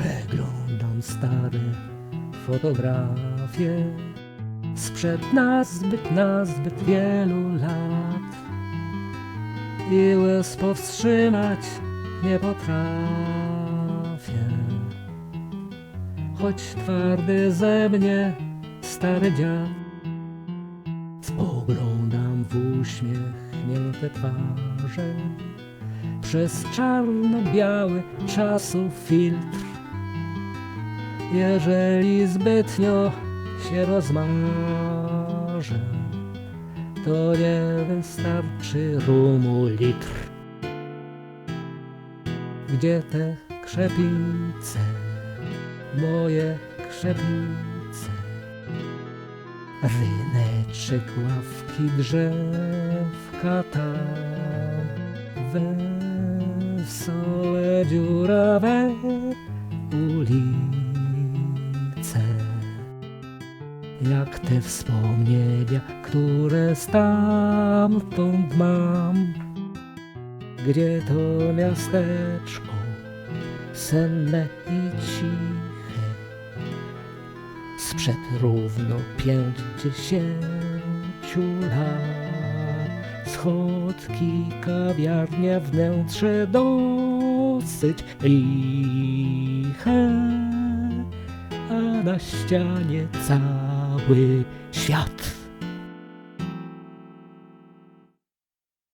Przeglądam stare fotografie sprzed nazbyt, nazbyt wielu lat i łez powstrzymać nie potrafię. Choć twardy ze mnie stary dziad, spoglądam w uśmiechnięte twarze przez czarno-biały czasu filtr. Jeżeli zbytnio się rozmarzę, to nie wystarczy rumu litr. Gdzie te krzepice, moje krzepice? Ryneczek, ławki, drzewka tam, wesołe dziurawe ulice. Jak te wspomnienia, które stamtąd mam, gdzie to miasteczko senne i ciche sprzed równo pięćdziesięciu lat. Schodki, kawiarnia, wnętrze dosyć liche, na ścianie cały świat.